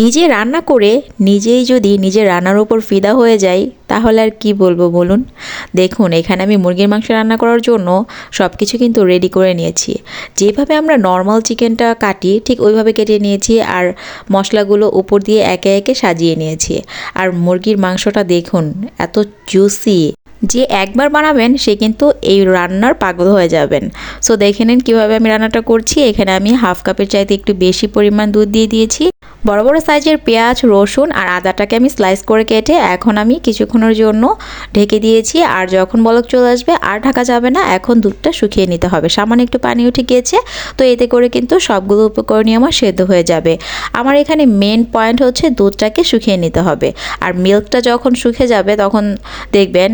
নিজে রান্না করে নিজেই যদি নিজের রান্নার উপর ফিদা হয়ে যাই তাহলে আর কি বলব বলুন? দেখুন, এখানে আমি মুরগির মাংস রান্না করার জন্য সব কিছু কিন্তু রেডি করে নিয়েছি। যেভাবে আমরা নর্মাল চিকেনটা কাটি, ঠিক ওইভাবে কেটে নিয়েছি আর মশলাগুলো উপর দিয়ে একে একে সাজিয়ে নিয়েছি। আর মুরগির মাংসটা দেখুন, এত জুসি যে একবার বানাবেন, সে কিন্তু এই রান্নার পাগল হয়ে যাবেন। সো দেখে নিন কীভাবে আমি রান্নাটা করছি। এখানে আমি হাফ কাপের চাইতে একটু বেশি পরিমাণ দুধ দিয়ে দিয়েছি। বড় বড় সাইজের পেঁয়াজ, রসুন আর আদাটাকে আমি স্লাইস করে কেটে এখন আমি কিছুক্ষণের জন্য ঢেকে দিয়েছি। আর যখন বলক চলে আসবে, আর ঢাকা যাবে না, এখন দুধটা শুকিয়ে নিতে হবে। সামান্য একটু পানি উঠে গিয়েছে, তো এতে করে কিন্তু সবগুলো উপকরণই আমার সেদ্ধ হয়ে যাবে। আমার এখানে মেন পয়েন্ট হচ্ছে দুধটাকে শুকিয়ে নিতে হবে। আর মিল্কটা যখন শুকিয়ে যাবে, তখন দেখবেন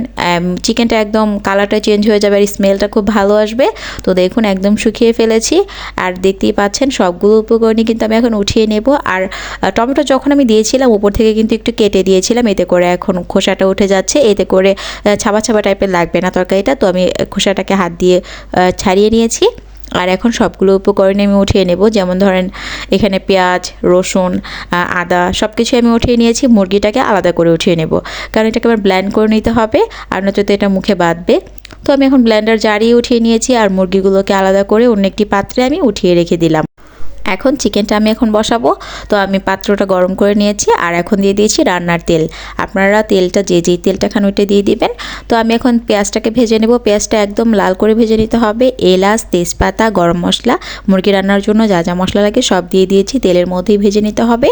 চিকেনটা একদম কালারটা চেঞ্জ হয়ে যাবে আর স্মেলটা খুব ভালো আসবে। তো দেখুন, একদম শুকিয়ে ফেলেছি। আর দেখতেই পাচ্ছেন, সবগুলো উপকরণই কিন্তু আমি এখন উঠিয়ে নেব। আর টমেটো যখন আমি দিয়েছিলাম, উপর থেকে কিন্তু একটু কেটে দিয়েছিলাম, এতে করে এখন খোসাটা উঠে যাচ্ছে, এতে করে ছাবা ছাবা টাইপের লাগবে না তরকারিটা। তো আমি খোসাটাকে হাত দিয়ে ছাড়িয়ে নিয়েছি। আর এখন সবগুলো উপকরণ আমি উঠিয়ে নেব। যেমন ধরেন, এখানে পেঁয়াজ, রসুন আদা সব কিছু আমি উঠিয়ে নিয়েছি। মুরগিটাকে আলাদা করে উঠিয়ে নেব। কারণ এটাকে আবার ব্ল্যান্ড করে নিতে হবে, আর নয়তো এটা মুখে বাঁধবে। তো আমি এখন ব্ল্যান্ডার জারিয়ে উঠিয়ে নিয়েছি, আর মুরগিগুলোকে আলাদা করে অন্য একটি পাত্রে আমি উঠিয়ে রেখে দিলাম। এখন চিকেনটা আমি এখন বসাবো। তো আমি পাত্রটা গরম করে নিয়েছি আর এখন দিয়ে দিয়েছি রান্নার তেল। আপনারা তেলটা যে যেই তেলটা খান ওইটা দিয়ে দিবেন। তো আমি এখন পেঁয়াজটাকে ভেজে নেব। পেঁয়াজটা একদম লাল করে ভেজে নিতে হবে। এলাচ, তেজপাতা, গরম মশলা, মুরগি রান্নার জন্য যা যা মশলা লাগে সব দিয়ে দিয়েছি। তেলের মধ্যেই ভেজে নিতে হবে।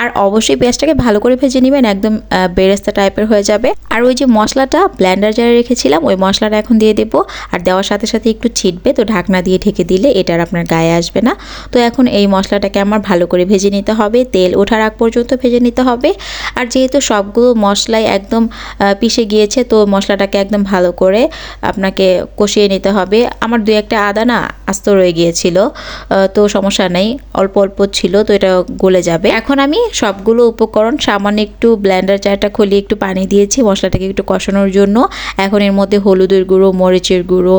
আর অবশ্যই পেঁয়াজটাকে ভালো করে ভেজে নেবেন। একদম বেরেস্তা টাইপের হয়ে যাবে। আর ওই যে মশলাটা ব্ল্যান্ডার জারে রেখেছিলাম, ওই মশলাটা এখন দিয়ে দেবো। আর দেওয়ার সাথে সাথে একটু ছিটবে, তো ঢাকনা দিয়ে ঢেকে দিলে এটার আপনার গায়ে আসবে না। তো এখন এই মশলাটাকে আমার ভালো করে ভেজে নিতে হবে। তেল ওঠার আগ পর্যন্ত ভেজে নিতে হবে। আর যেহেতু সবগুলো মশলাই একদম পিষে গিয়েছে, তো মশলাটাকে একদম ভালো করে আপনাকে কষিয়ে নিতে হবে। আমার দু একটা আদা না আস্ত রয়ে গিয়েছিল তো সমস্যা নেই, অল্প অল্প ছিল, তো এটা গলে যাবে। এখন আমি সবগুলো উপকরণ, সামান্য একটু ব্ল্যান্ডার চাটা খুলিয়ে একটু পানি দিয়েছি মশলাটাকে একটু কষানোর জন্য। এখন এর মধ্যে হলুদের গুঁড়ো, মরিচের গুঁড়ো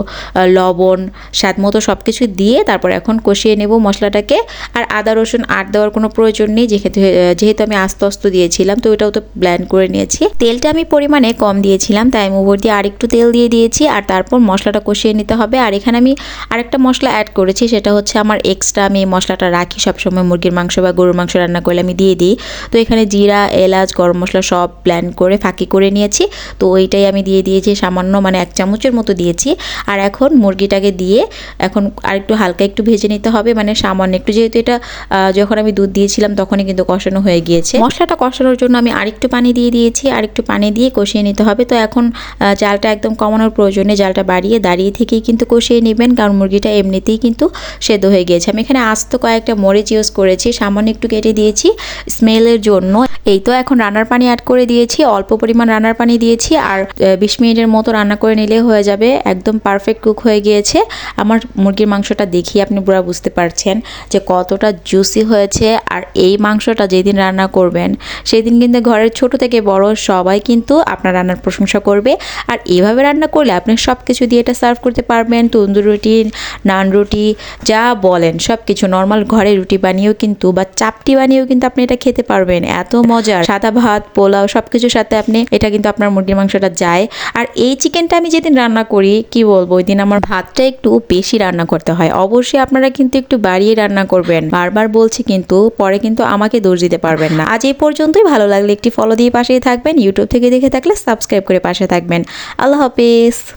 লবণ, স্বাদ মতো সব কিছু দিয়ে তারপর এখন কষিয়ে নেব মশলাটাকে। আর আদা, রসুন আট দেওয়ার কোনো প্রয়োজন নেই, যেহেতু যেহেতু আমি আস্তে আস্তে দিয়েছিলাম, তো ওটাও তো ব্ল্যান্ড করে নিয়েছি। তেলটা আমি পরিমাণে কম দিয়েছিলাম, তাই আমি উপর দিয়ে আরেকটু তেল দিয়ে দিয়েছি, আর তারপর মশলাটা কষিয়ে নিতে হবে। আর এখানে আমি আরেকটা মশলা অ্যাড করেছি, সেটা হচ্ছে আমার এক্সট্রা আমি মশলাটা রাখি। সবসময় মুরগির মাংস বা গরুর মাংস রান্না করলে আমি দিয়ে দিই। তো এখানে জিরা, এলাচ, গরম মশলা সব ব্ল্যান্ড করে ফাঁকি করে নিয়েছি। তো ওইটাই আমি দিয়ে দিয়েছি, সামান্য মানে এক চামচের মতো দিয়েছি। আর এখন মুরগিটাকে দিয়ে এখন আরেকটু হালকা একটু ভেজে নিতে হবে মানে সামান্য একটু যেহেতু এটা যখন আমি দুধ দিয়েছিলাম তখনই কিন্তু কষানো হয়ে গিয়েছে। মশলাটা কষানোর জন্য আমি আরেকটু পানি দিয়ে দিয়েছি, আরেকটু পানি দিয়ে কষিয়ে নিতে হবে। তো এখন জালটা একদম কমানোর প্রয়োজনে জালটা বাড়িয়ে দাঁড়িয়ে থেকেই কিন্তু কষিয়ে নেবেন, কারণ মুরগিটা এমনিতেই কিন্তু সেদ্ধ হয়ে গিয়েছে। আমি এখানে আস্ত কয়েকটা মরিচ ইউজ করেছি, সামান্য একটু কেটে দিয়েছি স্মেলের জন্য। এই তো এখন রান্নার পানি অ্যাড করে দিয়েছি, অল্প পরিমাণ রান্নার পানি দিয়েছি আর বিশ মিনিটের মতো রান্না করে নিলে হয়ে যাবে। একদম পারফেক্ট কুক হয়ে গিয়েছে। আমার মুরগির মাংসটা দেখি, আপনি পুরো বুঝতে পারছেন। যে কতটা জুসি হয়েছে আর এই মাংসটা যেদিন রান্না করবেন সেই দিন কিন্তু ঘরের ছোট থেকে বড় সবাই কিন্তু আপনার রান্নার প্রশংসা করবে। আর এভাবে রান্না করলে আপনি সব কিছু দিয়ে এটা সার্ভ করতে পারবেন। তন্দুর রুটি, নান রুটি, যা বলেন সব কিছু নর্মাল ঘরে রুটি বানিয়েও কিন্তু বা চাপটি বানিয়েও কিন্তু আপনি এটা খেতে পারবেন। এত মজার। সাদা ভাত, পোলাও সব কিছুর সাথে আপনি এটা কিন্তু আপনার মুরগির মাংসটা যায়। আর এই চিকেনটা আমি যেদিন রান্না করি, কি বলব, ওই দিন আমার ভাতটা একটু বেশি রান্না করতে হয়। অবশ্যই আপনারা কিন্তু একটু বাড়িয়ে রান্না করবেন। বারবার বলছি কিন্তু, পরে কিন্তু আমাকে দোষ দিতে পারবেন না। আজ এই পর্যন্তই। ভালো লাগলে একটি ফলো দিয়ে পাশেই থাকবেন। ইউটিউব থেকে দেখে থাকলে সাবস্ক্রাইব করে পাশে থাকবেন। আল্লাহ হাফিজ।